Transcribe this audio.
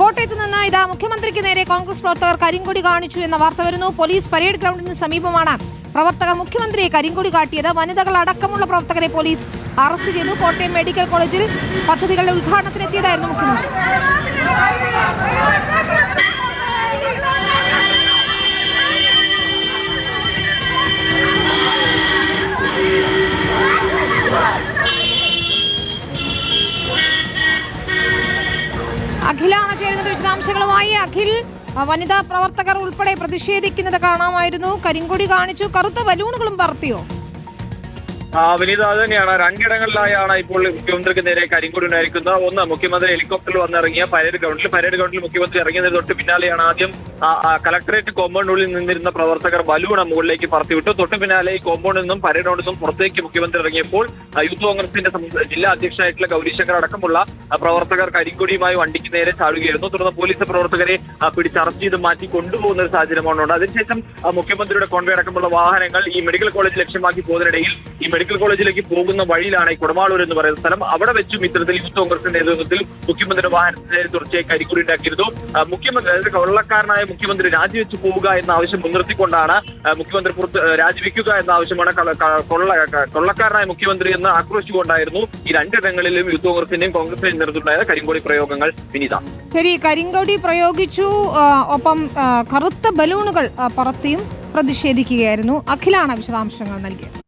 കോട്ടയത്ത് നിന്ന് ഇതാ മുഖ്യമന്ത്രിക്ക് നേരെ കോൺഗ്രസ് പ്രവർത്തകർ കരിങ്കൊടി കാണിച്ചു എന്ന വാർത്ത വരുന്നു. പോലീസ് പരേഡ് ഗ്രൗണ്ടിന് സമീപമാണ് പ്രവർത്തകർ മുഖ്യമന്ത്രിയെ കരിങ്കൊടി കാട്ടിയത്. വനിതകൾ അടക്കമുള്ള പ്രവർത്തകരെ പോലീസ് അറസ്റ്റ് ചെയ്തു. കോട്ടയം മെഡിക്കൽ കോളേജിൽ പദ്ധതികളുടെ ഉദ്ഘാടനത്തിനെത്തിയതായിരുന്നു മുഖ്യമന്ത്രി. അഖിലാണ് ചേരുന്നത് വിശദാംശങ്ങളുമായി. അഖിൽ വനിതാ പ്രവർത്തകർ ഉൾപ്പെടെ പ്രതിഷേധിക്കുന്നത് കാണാമായിരുന്നു. കരിങ്കൊടി കാണിച്ചു. കറുത്ത ബലൂണുകളും പറത്തിയോ? വിനീത അത് തന്നെയാണ്. രണ്ടിടങ്ങളിലായാണ് ഇപ്പോൾ മുഖ്യമന്ത്രിക്ക് നേരെ കരിങ്കൂടി ഉണ്ടായിരിക്കുന്നത്. ഒന്ന് മുഖ്യമന്ത്രി ഹെലികോപ്റ്ററിൽ വന്നിറങ്ങിയ പരേഡ് ഗ്രൗണ്ടിൽ പരേഡ് ഗ്രൗണ്ടിൽ മുഖ്യമന്ത്രി ഇറങ്ങിയതിന് തൊട്ട് പിന്നാലെയാണ് ആദ്യം കലക്ടറേറ്റ് കോമ്പൗണ്ടിനുള്ളിൽ നിന്നിരുന്ന പ്രവർത്തകർ ബലൂണ മുകളിലേക്ക് പറത്തിവിട്ടു. തൊട്ട് പിന്നാലെ ഈ കോമ്പൗണ്ടിൽ നിന്നും പരേഡ് ഗ്രൗണ്ടിൽ നിന്നും പുറത്തേക്ക് മുഖ്യമന്ത്രി ഇറങ്ങിയപ്പോൾ യൂത്ത് കോൺഗ്രസിന്റെ ജില്ലാ അധ്യക്ഷനായിട്ടുള്ള ഗൗരീശങ്കർ അടക്കമുള്ള പ്രവർത്തകർ കരിങ്കൊടിയുമായി വണ്ടിക്ക് നേരെ ചാടുകയായിരുന്നു. തുടർന്ന് പോലീസ് പ്രവർത്തകരെ പിടിച്ച് അറസ്റ്റ് ചെയ്ത് മാറ്റി കൊണ്ടുപോകുന്ന ഒരു സാഹചര്യമാണ് അതിനുശേഷം മുഖ്യമന്ത്രിയുടെ കോൺവേ അടക്കമുള്ള വാഹനങ്ങൾ ഈ മെഡിക്കൽ കോളേജ് ലക്ഷ്യമാക്കി പോകുന്നതിനിടയിൽ ഈ മെഡിക്കൽ കോളേജിലേക്ക് പോകുന്ന വഴിയിലാണ് ഈ കുടമാളൂർ എന്ന് പറയുന്ന സ്ഥലം. അവിടെ വെച്ചും ഇത്തരത്തിൽ യൂത്ത് കോൺഗ്രസിന്റെ നേതൃത്വത്തിൽ മുഖ്യമന്ത്രിയുടെ വാഹനത്തിന് തുടർച്ചയായി കരിക്കുറി ഉണ്ടാക്കിയിരുന്നു. മുഖ്യമന്ത്രി അതായത് കൊള്ളക്കാരനായ മുഖ്യമന്ത്രി രാജിവെച്ച് പോവുക എന്ന ആവശ്യം മുൻനിർത്തിക്കൊണ്ടാണ് മുഖ്യമന്ത്രി പുറത്ത് രാജിവെക്കുക എന്ന ആവശ്യമാണ് കൊള്ള കൊള്ളക്കാരനായ മുഖ്യമന്ത്രി എന്ന് ആക്രോശിച്ചുകൊണ്ടായിരുന്നു ഈ രണ്ടിടങ്ങളിലും യൂത്ത് കോൺഗ്രസിന്റെയും കോൺഗ്രസിന്റെയും നേതൃത്വത്തിലായ കരിങ്കോടി പ്രയോഗങ്ങൾ വിനീത ശരി കരിങ്കോടി പ്രയോഗിച്ചു ഒപ്പം കറുത്ത ബലൂണുകൾ പറത്തിയും പ്രതിഷേധിക്കുകയായിരുന്നു. അഖിലാണ് വിശദാംശങ്ങൾ നൽകിയത്.